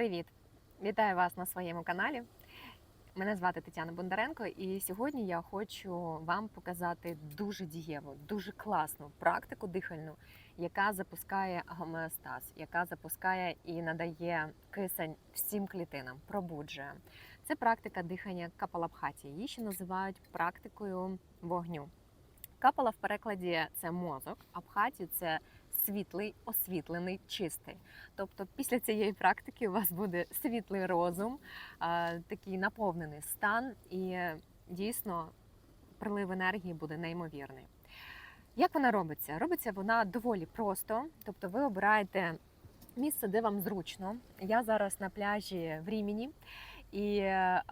Привіт! Вітаю вас на своєму каналі. Мене звати Тетяна Бондаренко, і сьогодні я хочу вам показати дуже дієву, дуже класну практику дихальну, яка запускає гомеостаз, яка запускає і надає кисень всім клітинам, пробуджує. Це практика дихання капалабхаті. Її ще називають практикою вогню. Капала в перекладі це мозок, абхаті це світлий, освітлений, чистий. Тобто, після цієї практики у вас буде світлий розум, такий наповнений стан, і дійсно прилив енергії буде неймовірний. Як вона робиться? Робиться вона доволі просто, тобто ви обираєте місце, де вам зручно. Я зараз на пляжі в Рімені. І е,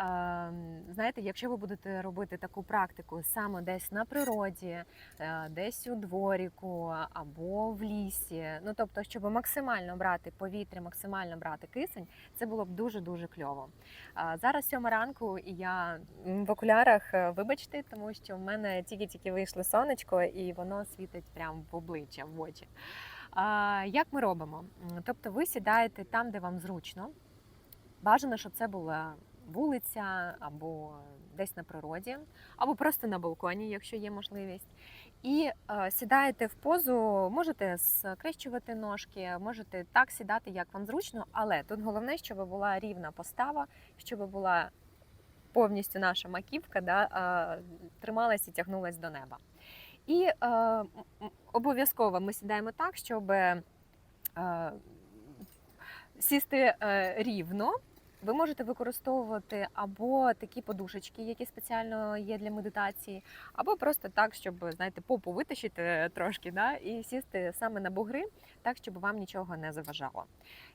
знаєте, якщо ви будете робити таку практику саме десь на природі, е, десь у дворіку або в лісі, ну тобто, щоб максимально брати повітря, максимально брати кисень, це було б дуже дуже кльово. Зараз сьома ранку, і я в окулярах, е, вибачте, тому що в мене тільки-тільки вийшло сонечко, і воно світить прямо в обличчя, в очі. Як ми робимо? Тобто, ви сідаєте там, де вам зручно. Бажано, щоб це була вулиця або десь на природі, або просто на балконі, якщо є можливість. І е, сідаєте в позу, можете скрещувати ножки, можете так сідати, як вам зручно, але тут головне, щоб була рівна постава, щоб була повністю наша маківка, да, е, трималась і тягнулась до неба. І е, обов'язково ми сідаємо так, щоб е, сісти е, рівно. Ви можете використовувати або такі подушечки, які спеціально є для медитації, або просто так, щоб знаєте, попу витащити трошки, да, і сісти саме на бугри, так щоб вам нічого не заважало.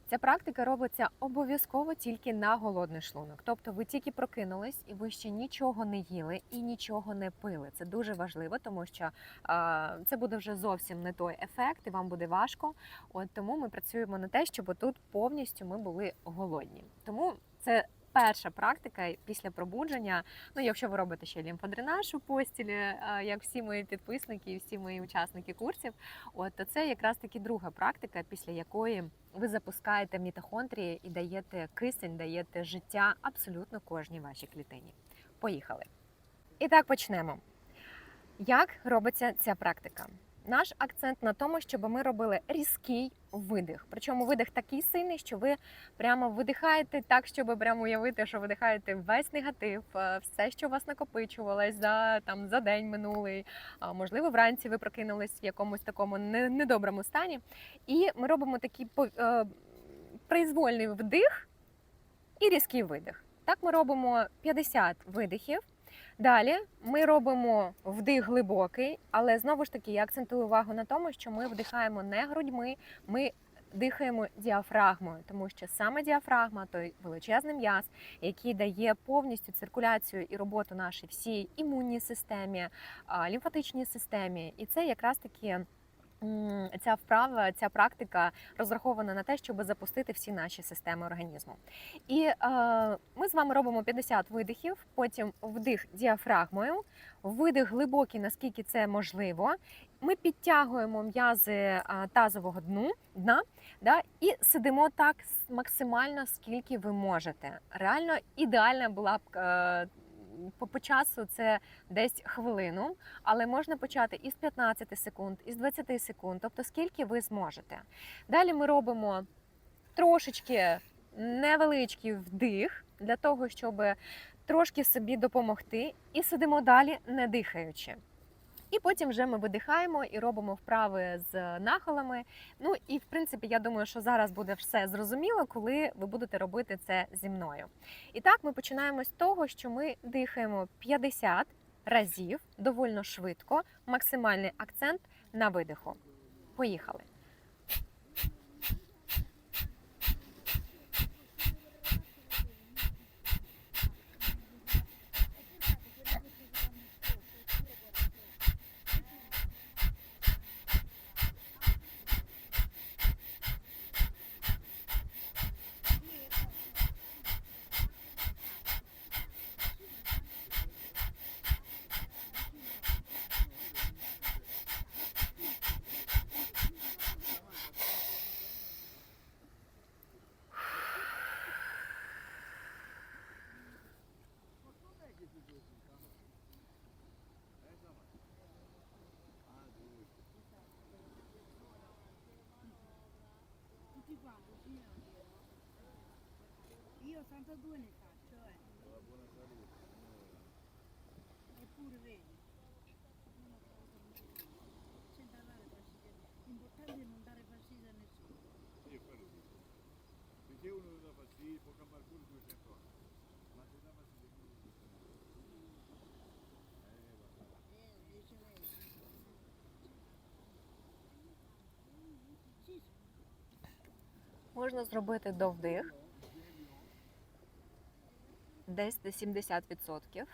Ця практика робиться обов'язково тільки на голодний шлунок. Тобто ви тільки прокинулись і ви ще нічого не їли і нічого не пили. Це дуже важливо, тому що а, це буде вже зовсім не той ефект, і вам буде важко. От тому ми працюємо на те, щоб тут повністю ми були голодні. Тому це перша практика після пробудження. Ну, якщо ви робите ще лімфодренаж у постілі, е, як всі мої підписники і всі мої учасники курсів, от то це якраз таки друга практика, після якої ви запускаєте мітохондрії і даєте кисень, даєте життя абсолютно кожній вашій клітині. Поїхали. І так почнемо. Як робиться ця практика? Наш акцент на тому, щоб ми робили різкий видих. Причому видих такий сильний, що ви прямо видихаєте так, щоб прямо уявити, що видихаєте весь негатив, е, все, що у вас накопичувалось за там за день минулий. Можливо, вранці ви прокинулись в якомусь такому недоброму стані. І ми робимо такий е, произвольний вдих і різкий видих. Так ми робимо 50 видихів. Далі ми робимо вдих глибокий, але знову ж таки я акцентую увагу на тому, що ми вдихаємо не грудьми, ми дихаємо діафрагмою, тому що саме діафрагма той величезний м'яз, який дає повністю циркуляцію і роботу нашій всій імунній системі, лімфатичній системі, і це якраз таки. Ця вправа, ця практика розрахована на те, щоб запустити всі наші системи організму. І е, ми з вами робимо 50 видихів, потім вдих діафрагмою, видих глибокий, наскільки це можливо. Ми підтягуємо м'язи е, тазового дну, дна да, і сидимо так максимально, скільки ви можете. Реально ідеальна була б. е, по, по часу це десь хвилину, але можна почати із 15 секунд, із 20 секунд, тобто скільки ви зможете. Далі ми робимо трошечки невеличкий вдих для того, щоб трошки собі допомогти, і сидимо далі, не дихаючи. І потім вже ми видихаємо і робимо вправи з нахилами. Ну і в принципі, я думаю, що зараз буде все зрозуміло, коли ви будете робити це зі мною. І так ми починаємо з того, що ми дихаємо 50 разів довольно швидко, максимальний акцент на видиху. Поїхали. Qua così non dirò. Io 82 ne faccio, eh. Eppure vedi. Cosa incredibile. Senza dare fastidio. L'importante è non dare fastidio a nessuno. Sì, quello dico. Finché uno non dà fastidio, può cambiare pure 200 Можна зробити довдих. Десь до 70%.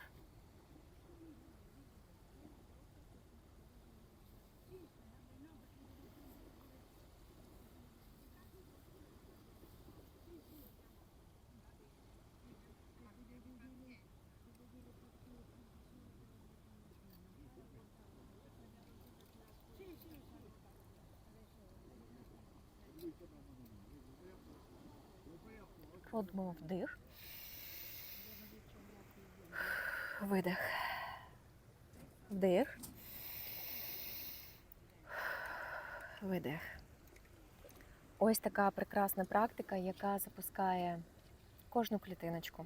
Робимо вдих. Видих. Вдих. Видих. Ось така прекрасна практика, яка запускає кожну клітиночку.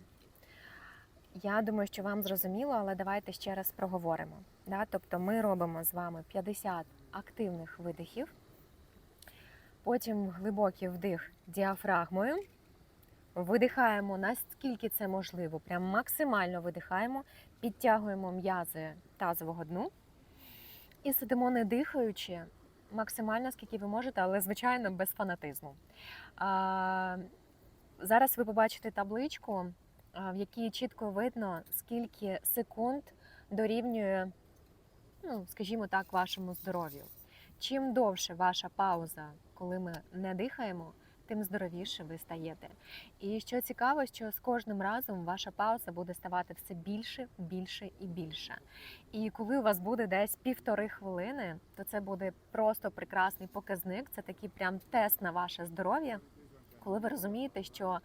Я думаю, що вам зрозуміло, але давайте ще раз проговоримо. Да? Тобто ми робимо з вами 50 активних видихів, потім глибокий вдих діафрагмою. Видихаємо наскільки це можливо, прям максимально видихаємо, підтягуємо м'язи тазового дну і сидимо не дихаючи максимально, скільки ви можете, але звичайно без фанатизму. А, зараз ви побачите табличку, в якій чітко видно, скільки секунд дорівнює, ну, скажімо так, вашому здоров'ю. Чим довше ваша пауза, коли ми не дихаємо, тим здоровіше ви стаєте. І що цікаво, що з кожним разом ваша пауза буде ставати все більше, більше і більше. І коли у вас буде десь півтори хвилини, то це буде просто прекрасний показник. Це такий прям тест на ваше здоров'я. Коли ви розумієте, що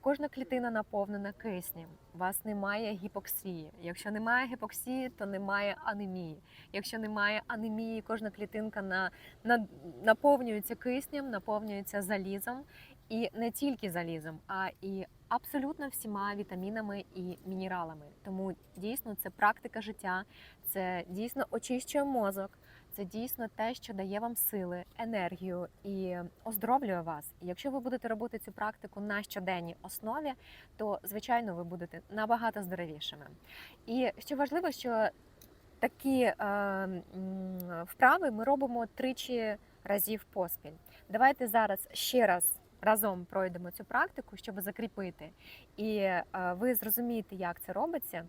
кожна клітина наповнена киснем, у вас немає гіпоксії. Якщо немає гіпоксії, то немає анемії. Якщо немає анемії, кожна клітинка на, на, наповнюється киснем, наповнюється залізом. І не тільки залізом, а і абсолютно всіма вітамінами і мінералами. Тому дійсно це практика життя, це дійсно очищує мозок, це дійсно те, що дає вам сили, енергію і оздоровлює вас. І якщо ви будете робити цю практику на щоденній основі, то звичайно ви будете набагато здоровішими. І що важливо, що такі е, вправи ми робимо тричі разів поспіль. Давайте зараз ще раз разом пройдемо цю практику, щоб закріпити, і е, ви зрозумієте, як це робиться.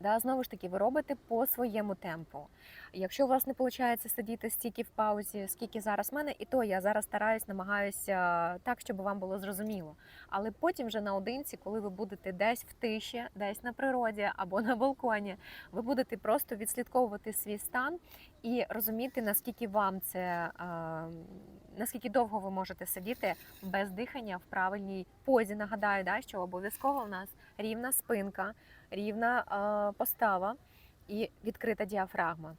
Да, знову ж таки, ви робите по своєму темпу. Якщо у вас не виходить сидіти стільки в паузі, скільки зараз в мене, і то я зараз стараюсь, намагаюся так, щоб вам було зрозуміло. Але потім вже наодинці, коли ви будете десь в тиші, десь на природі або на балконі, ви будете просто відслідковувати свій стан і розуміти, наскільки вам це е, наскільки довго ви можете сидіти без дихання в правильній позі. Нагадаю, да, що обов'язково в нас рівна спинка, рівна е, постава і відкрита діафрагма.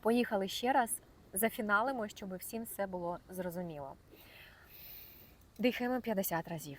Поїхали ще раз, зафіналимо, щоб всім все було зрозуміло. Дихаємо 50 разів.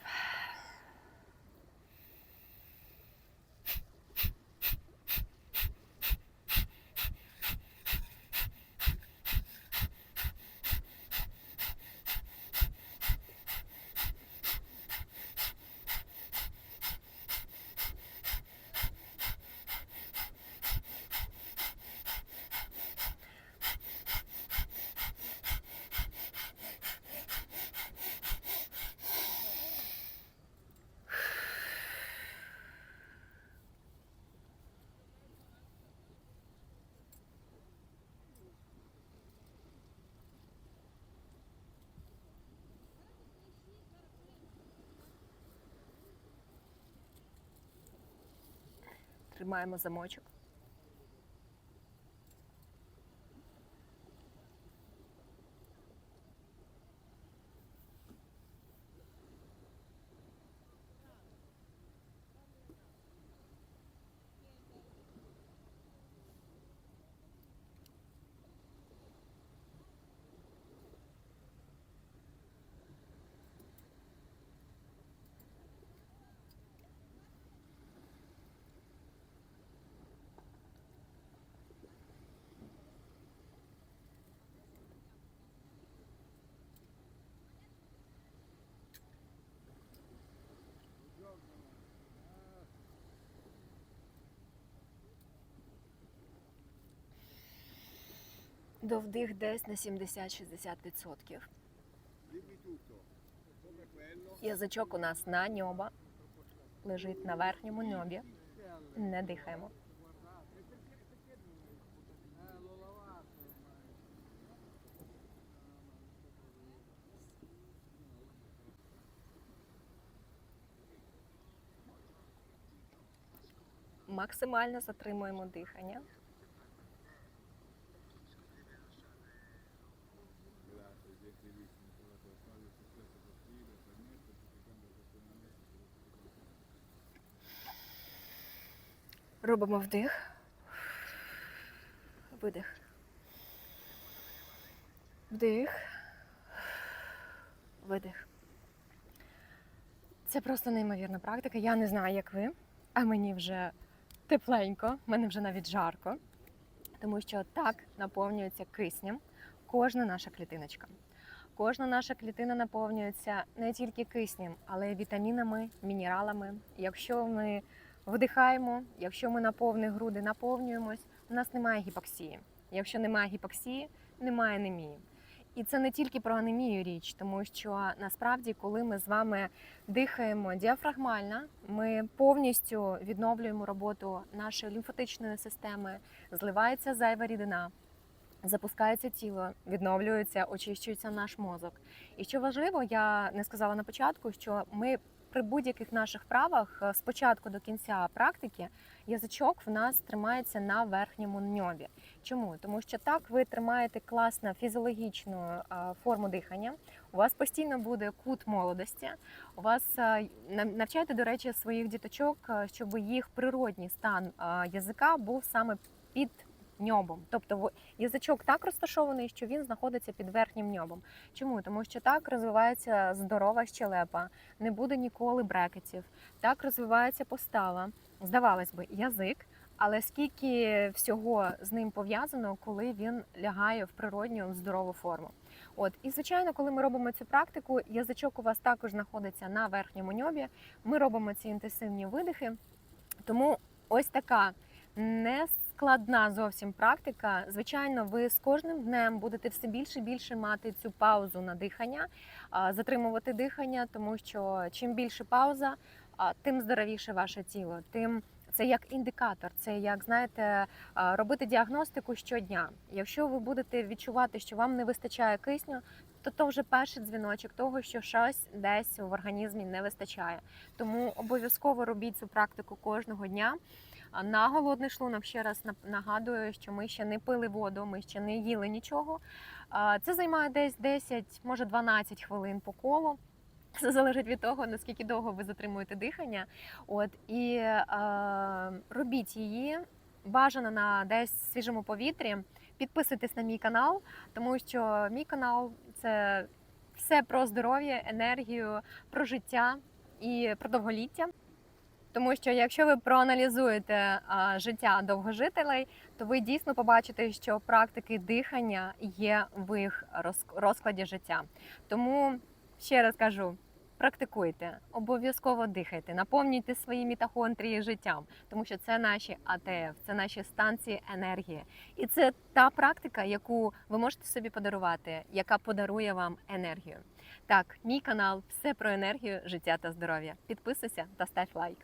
Тримаємо замочок. До вдих десь на 70-60%. Dimmi tutto. Come quello. Язичок у нас на ньоба, лежить на верхньому ньобі. Не дихаємо. Максимально затримуємо дихання. Робимо вдих. Видих. Вдих. Видих. Це просто неймовірна практика. Я не знаю, як ви, а мені вже тепленько, мене вже навіть жарко, тому що так наповнюється киснем кожна наша клітиночка. Кожна наша клітина наповнюється не тільки киснем, але й вітамінами, мінералами. Якщо ми вдихаємо, якщо ми на повні груди наповнюємось, у нас немає гіпоксії. Якщо немає гіпоксії, немає анемії. І це не тільки про анемію річ, тому що насправді, коли ми з вами дихаємо діафрагмально, ми повністю відновлюємо роботу нашої лімфатичної системи, зливається зайва рідина, запускається тіло, відновлюється, очищується наш мозок. І що важливо, я не сказала на початку, що ми при будь-яких наших правах е, з початку до кінця практики язичок в нас тримається на верхньому ньобі. Чому? Тому що так ви тримаєте класно фізіологічну е, форму дихання. У вас постійно буде кут молодості. У вас е, навчайте, до речі, своїх діточок, е, щоб їх природній стан е, язика був саме під ньобом. Тобто язичок так розташований, що він знаходиться під верхнім ньобом. Чому? Тому що так розвивається здорова щелепа, не буде ніколи брекетів, так розвивається постава. Здавалось би, язик. Але скільки всього з ним пов'язано, коли він лягає в природню здорову форму. От і звичайно, коли ми робимо цю практику, язичок у вас також знаходиться на верхньому ньобі. Ми робимо ці інтенсивні видихи. Тому ось така нескладна зовсім практика. Звичайно, ви з кожним днем будете все більше і більше мати цю паузу на дихання, затримувати дихання, тому що чим більше пауза, тим здоровіше ваше тіло, тим це як індикатор, це як знаєте, робити діагностику щодня. Якщо ви будете відчувати, що вам не вистачає кисню, то то вже перший дзвіночок того, що щось десь в організмі не вистачає. Тому обов'язково робіть цю практику кожного дня. На голодний шлунок ще раз нагадую, що ми ще не пили воду, ми ще не їли нічого. Це займає десь 10, може 12 хвилин по колу. Це залежить від того, наскільки довго ви затримуєте дихання. От і е, робіть її бажано на десь свіжому повітрі. Підписуйтесь на мій канал, тому що мій канал це все про здоров'я, енергію, про життя і про довголіття. Тому що якщо ви проаналізуєте а, життя довгожителей, то ви дійсно побачите, що практики дихання є в їх розкладі життя. Тому ще раз кажу. Практикуйте, обов'язково дихайте, наповнюйте свої мітохондрії життям, тому що це наші АТФ, це наші станції енергії. І це та практика, яку ви можете собі подарувати, яка подарує вам енергію. Так, мій канал все про енергію, життя та здоров'я. Підписуйся та став лайк.